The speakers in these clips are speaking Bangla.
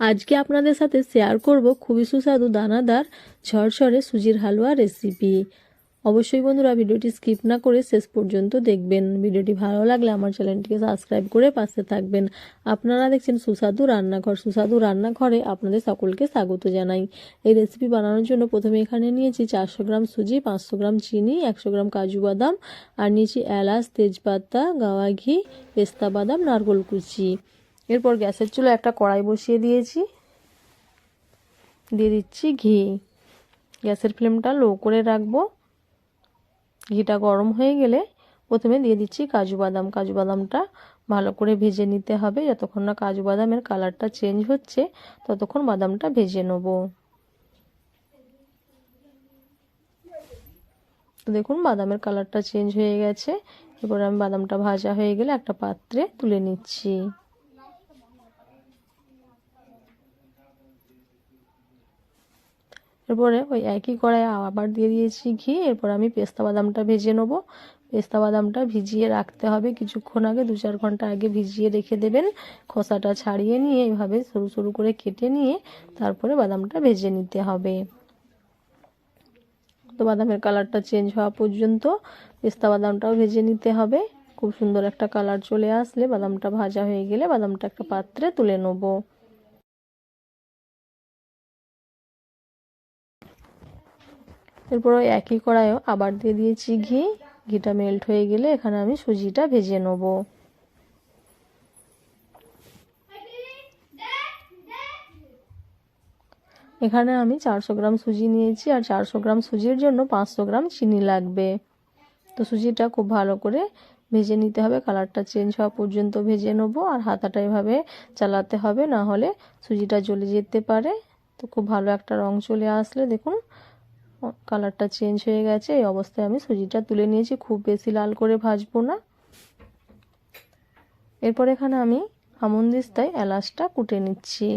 আজকে আপনাদের সাথে শেয়ার করব খুবই সুস্বাদু দানাদার ঝরঝরে সুজির হালুয়া রেসিপি অবশ্যই বন্ধুরা ভিডিওটি স্কিপ না করে শেষ পর্যন্ত দেখবেন। ভিডিওটি ভালো লাগলে আমার চ্যানেলটিকে সাবস্ক্রাইব করে পাশে থাকবেন। আপনারা দেখছেন সুস্বাদু রান্নাঘর। সুস্বাদু রান্নাঘরে আপনাদের সকলকে স্বাগত জানাই। এই রেসিপি বানানোর জন্য প্রথমে এখানে নিয়েছি চারশো গ্রাম সুজি, পাঁচশো গ্রাম চিনি, একশো গ্রাম কাজু বাদাম, আর নিয়েছি এলাচ, তেজপাতা, গাওয়া ঘি, পেস্তা বাদাম, নারকোল কুচি। এরপর গ্যাসের চুলো একটা কড়াই বসিয়ে দিয়েছি। দিয়ে দিচ্ছি ঘি। গ্যাসের ফ্লেমটা লো করে রাখব। ঘিটা গরম হয়ে গেলে প্রথমে দিয়ে দিচ্ছি কাজু বাদাম। কাজু বাদামটা ভালো করে ভেজে নিতে হবে। যতক্ষণ না কাজু বাদামের কালারটা চেঞ্জ হচ্ছে, ততক্ষণ বাদামটা ভেজে নেব। দেখুন বাদামের কালারটা চেঞ্জ হয়ে গেছে। এরপর আমি বাদামটা ভাজা হয়ে গেলে একটা পাত্রে তুলে নিচ্ছি। এরপরে ওই একই কড়াই আবার দিয়ে দিয়েছি ঘি। এরপর আমি পেস্তা বাদামটা ভেজে নেব। পেস্তা বাদামটা ভিজিয়ে রাখতে হবে কিছুক্ষণ আগে, দু চার ঘণ্টা আগে ভিজিয়ে রেখে দেবেন। খোসাটা ছাড়িয়ে নিয়ে এভাবে সরু সরু করে কেটে নিয়ে তারপরে বাদামটা ভেজে নিতে হবে। তো বাদামের কালারটা চেঞ্জ হওয়া পর্যন্ত পেস্তা বাদামটাও ভেজে নিতে হবে। খুব সুন্দর একটা কালার চলে আসলে বাদামটা ভাজা হয়ে গেলে বাদামটা একটা পাত্রে তুলে নেব। এরপর ওই একই কড়াইও আবার দিয়ে দিয়েছি ঘি। ঘিটা মেল্ট হয়ে গেলে এখানে আমি সুজিটা ভেজে নেব। এখানে আমি চারশো গ্রাম সুজি নিয়েছি আর চারশো গ্রাম সুজির জন্য পাঁচশো গ্রাম চিনি লাগবে। তো সুজিটা খুব ভালো করে ভেজে নিতে হবে, কালারটা চেঞ্জ হওয়া পর্যন্ত ভেজে নেব আর হাতাটা এভাবে চালাতে হবে, না হলে সুজিটা জ্বলে যেতে পারে। তো খুব ভালো একটা রং চলে আসলে দেখুন কালারটা চেঞ্জ হয়ে গেছে, এই অবস্থায় আমি সুজিটা তুলে নিয়েছি, খুব বেশি লাল করে ভাজবো না। এরপর এখানে আমি আমন্দিস্তায় এলাচটা কুটে নিচ্ছি।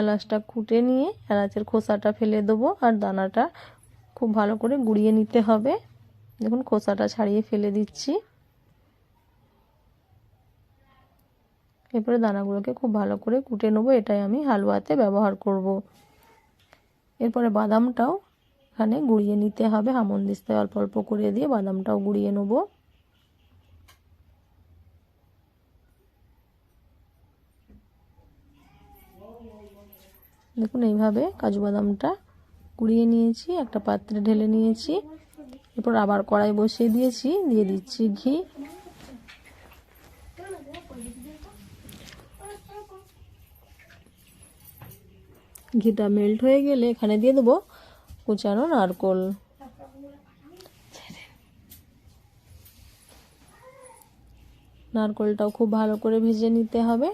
এলাচটা কুটে নিয়ে এলাচের খোসাটা ফেলে দেবো, আর দানাটা খুব ভালো করে গুঁড়িয়ে নিতে হবে। দেখুন, খোসাটা ছাড়িয়ে ফেলে দিচ্ছি। এরপরে দানাগুলোকে খুব ভালো করে কুটে নেব, এটাই আমি হালুয়াতে ব্যবহার করব। এরপরে বাদামটাও এখানে গুঁড়িয়ে নিতে হবে হামন্দিস্তায় অল্প অল্প করে দিয়ে বাদামটাও গুঁড়িয়ে নেব। দেখুন, এইভাবে কাজু বাদামটা গুঁড়িয়ে নিয়েছি, একটা পাত্রে ঢেলে নিয়েছি। এরপর আবার কড়াই বসিয়ে দিয়েছি, দিয়ে দিচ্ছি ঘি। ঘিটা মেল্ট হয়ে গেলে এখানে দিয়ে দেবো কুচানো নারকোল। নারকোলটাও খুব ভালো করে ভেজে নিতে হবে।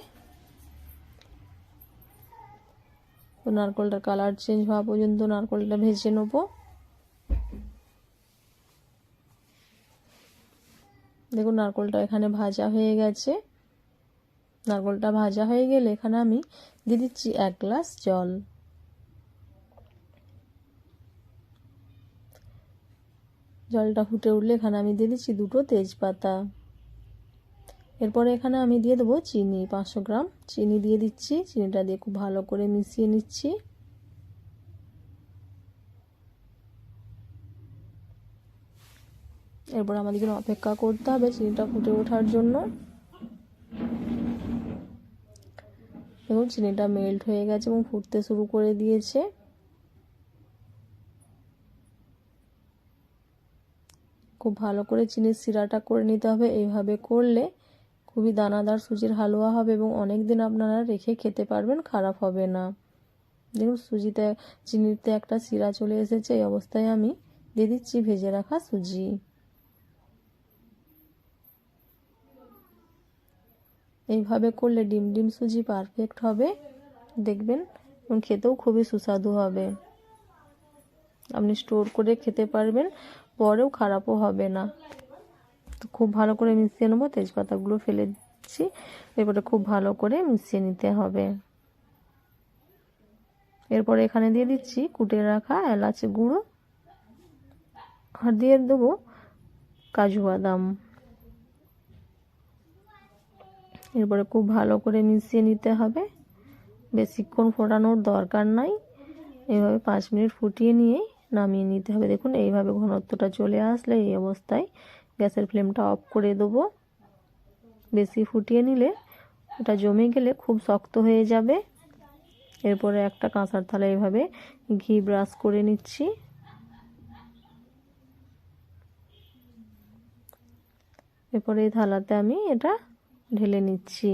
তো নারকোলটার কালার চেঞ্জ হওয়া পর্যন্ত নারকোলটা ভেজে নেব। দেখুন নারকোলটা এখানে ভাজা হয়ে গেছে। নারকোলটা ভাজা হয়ে গেলে এখানে আমি দিয়ে দিচ্ছি এক গ্লাস জল। জলটা ফুটে উঠলে এখানে আমি দিয়ে দিচ্ছি দুটো তেজপাতা। এরপরে এখানে আমি দিয়ে দেবো চিনি, পাঁচশো গ্রাম। চিনি দিয়ে দিচ্ছি, চিনিটা দিয়ে খুব ভালো করে মিশিয়ে নিচ্ছি। এরপর আমাদেরকে অপেক্ষা করতে হবে চিনিটা ফুটে ওঠার জন্য। এবং চিনিটা মেল্ট হয়ে গেছে এবং ফুটতে শুরু করে দিয়েছে। খুব ভালো করে চিনির শিরাটা করে নিতে হবে। এইভাবে করলে খুবই দানাদার সুজির হালুয়া হবে এবং অনেক দিন আপনারা রেখে খেতে পারবেন, খারাপ হবে না। দেখুন, সুজিতে, চিনিতে একটা শিরা চলে এসেছে, এই অবস্থায় আমি দিয়ে দিচ্ছি ভেজে রাখা সুজি। এইভাবে করলে ডিম ডিম সুজি পারফেক্ট হবে। দেখবেন খেতেও খুবই সুস্বাদু হবে। আপনি স্টোর করে খেতে পারবেন। পরেও খারাপও হবে না। তো খুব ভালো করে মিশিয়ে নেব, তেজপাতাগুলো ফেলে দিচ্ছি। এরপরে খুব ভালো করে মিশিয়ে নিতে হবে। এরপরে এখানে দিয়ে দিচ্ছি কুটে রাখা এলাচ গুঁড়ো আর দিয়ে দেবো কাজু বাদাম। এরপরে খুব ভালো করে মিশিয়ে নিতে হবে। বেশিক্ষণ ফোটানোর দরকার নাই। এইভাবে পাঁচ মিনিট ফুটিয়ে নিয়েই নামিয়ে নিতে হবে। দেখুন, এইভাবে ঘনত্বটা চলে আসলে এই অবস্থায় গ্যাসের ফ্লেমটা অফ করে দেবো। বেশি ফুটিয়ে নিলে এটা জমে গেলে খুব শক্ত হয়ে যাবে। এরপরে একটা কাঁসার থালা এভাবে ঘি ব্রাশ করে নিচ্ছি। এরপরে এই থালাতে আমি এটা ঢেলে নিচ্ছি।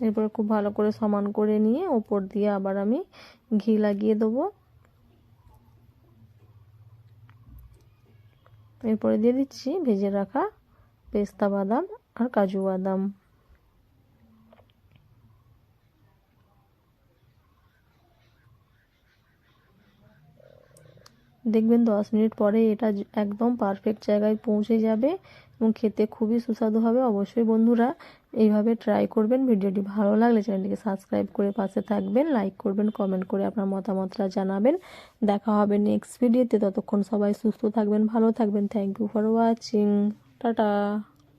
এরপরে খুব ভালো করে সমান করে নিয়ে ওপর দিয়ে আবার আমি ঘি লাগিয়ে দেবো। এরপরে দিয়ে দিচ্ছি ভেজে রাখা পেস্তা বাদাম আর কাজু বাদাম। দেখবেন দশ মিনিট পরে এটা একদম পারফেক্ট জায়গায় পৌঁছে যাবে এবং খেতে খুবই সুস্বাদু হবে। অবশ্যই বন্ধুরা এইভাবে ট্রাই করবেন। ভিডিওটি ভালো লাগলে চ্যানেলটিকে সাবস্ক্রাইব করে পাশে থাকবেন লাইক করবেন কমেন্ট করে আপনার মতামতটা জানাবেন। দেখা হবে নেক্সট ভিডিওতে ততক্ষণ সবাই সুস্থ থাকবেন, ভালো থাকবেন। Thank you for watching tata.